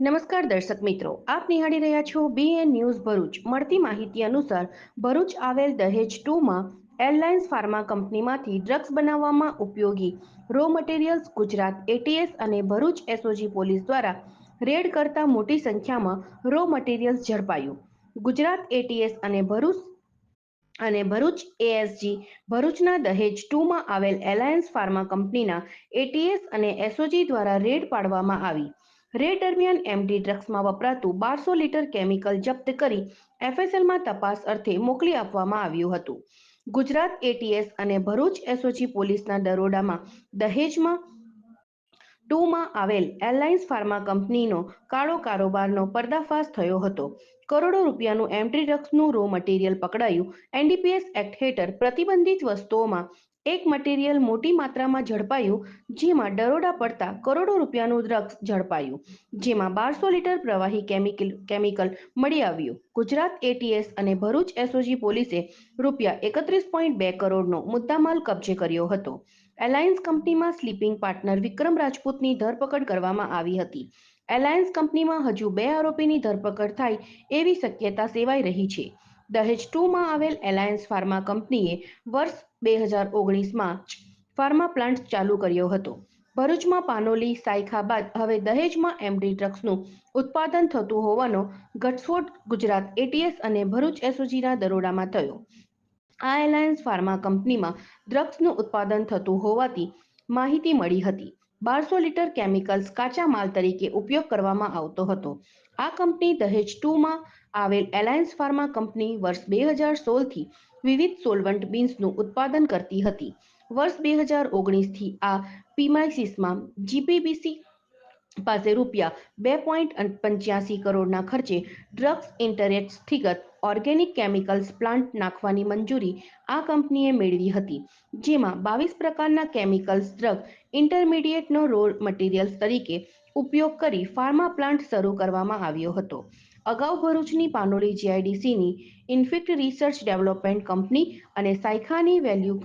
નમસ્કાર દર્શક મિત્રો, આપ નિહાળી રહ્યા છો બીએન ન્યૂઝ ભરૂચ. મળતી માહિતી અનુસાર, ભરૂચ આવેલ દહેજ ટુમાં એરલાઇન્સ ફાર્મા કંપનીમાંથી ડ્રગ્સ બનાવવામાં ઉપયોગી રો મટીરિયલ્સ ગુજરાત એટીએસ અને ભરૂચ એસઓજી પોલીસ દ્વારા રેડ કરતા મોટી સંખ્યામાં રો મટીરિયલ્સ ઝડપાયું. ગુજરાત એટીએસ અને ભરૂચ અને ભરૂચ એએસજી ભરૂચના દહેજ ટુમાં આવેલ એલાયન્સ ફાર્મા કંપનીના એટીએસ અને એસઓજી દ્વારા રેડ પાડવામાં આવી. રેડ દરમિયાન એમડી ડ્રગ્સમાં વપરાતું બારસો લીટર કેમિકલ જપ્ત કરી એફએસએલમાં તપાસ અર્થે મોકલી આપવામાં આવ્યું હતું. ગુજરાત એટીએસ અને ભરૂચ એસઓજી પોલીસના દરોડામાં દહેજમાં ટુમાં આવેલ એરલાઇન્સ ફાર્મા કંપનીનો કાળો કારોબારનો પર્દાફાશ થયો હતો. કરોડો રૂપિયાનું એમટી ડ્રગ્સનું રો મટીરિયલ પકડાયું એનડીપીએસ એક્ટ હેઠળ પ્રતિબંધિત વસ્તુઓમાં એક મટીરિયલ મોટી માત્રામાં ઝડપાયું, જેમાં દરોડા પડતા કરોડો રૂપિયાનું ડ્રગ્સ ઝડપાયું, જેમાં બારસો લીટર પ્રવાહી કેમિકલ કેમિકલ મળી આવ્યું. ગુજરાત એટીએસ અને ભરૂચ એસઓજી પોલીસે રૂપિયા એકત્રીસ પોઈન્ટ બે કરોડનો મુદ્દામાલ કબજે કર્યો હતો. એલાયન્સ કંપનીમાં સ્લીપિંગ પાર્ટનર વિક્રમ રાજપૂતની ધરપકડ કરવામાં આવી હતી. એલાયન્સ કંપનીમાં હજુ બે આરોપીની ધરપકડ થાય એવી શક્યતા સેવાઈ રહી છે. દહેજ ટુમાં આવેલ એલાયન્સ ફાર્મા કંપનીએ વર્ષ બે હજાર ઓગણીસમાં ફાર્મા પ્લાન્ટ ચાલુ કર્યો હતો. ભરૂચમાં પાનોલી સાયખા બાદ હવે દહેજમાં એમડી ડ્રગ્સનું ઉત્પાદન થતું હોવાનો ઘટસ્ફોટ ગુજરાત એટીએસ અને ભરૂચ એસઓજીના દરોડામાં થયો. આ એલાયન્સ ફાર્મા કંપનીમાં ડ્રગ્સનું ઉત્પાદન થતું હોવાથી માહિતી મળી હતી. બારસો લીટર કેમિકલ્સ કાચા માલ તરીકે ઉપયોગ કરવામાં આવતો હતો. આ કંપની દહેજ ટુમાં આવેલ એલાયન્સ ફાર્મા કંપની વર્ષ બે હજાર સોળથી વિવિધ સોલવન્ટ બીન્સનું ઉત્પાદન કરતી હતી. વર્ષ બે હજાર ઓગણીસથી આ પીમાઇસિસમાં જીપીબીસી પાસે રૂપિયા બે પોઈન્ટ પંચ્યાસી કરોડના ખર્ચે ડ્રગ્સ ઇન્ટરેટ સ્થિગત ઓર્ગેનિક કેમિકલ્સ પ્લાન્ટ નાખવાની મંજૂરી આ કંપનીએ મેળવી હતી, જેમાં બાવીસ પ્રકારના કેમિકલ્સ ડ્રગ ઇન્ટરમીડિયેટનો રો મટીરિયલ્સ તરીકે ઉપયોગ કરી ફાર્મા પ્લાન્ટ શરૂ કરવામાં આવ્યો હતો. અગાઉ ભરૂચની પાનોલી જીઆઈડીસીની ઇન્ફિક્ટ રિસર્ચ ડેવલપમેન્ટ કંપની અને સાયખાની વેલ્યુ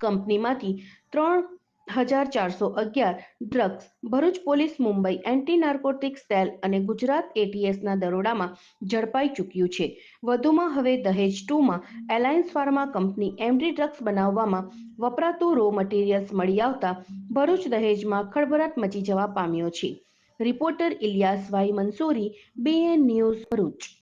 કંપનીમાંથી ત્રણ હજાર ચારસો અગિયાર drugs Bharuch police Mumbai anti narcotic cell અને ગુજરાત એટીએસના દરોડામાં ઝડપાઈ ચૂક્યું છે. વધુમાં હવે Dahej ટુમાં alliance pharma company MD drugs બનાવવામાં વપરાતું રો મટીરિયલ્સ મળી આવતા ભરૂચ દહેજમાં ખળભળાટ મચી જવા પામ્યો છે. Reporter Ilyas Y Mansuri BN news Bharuch.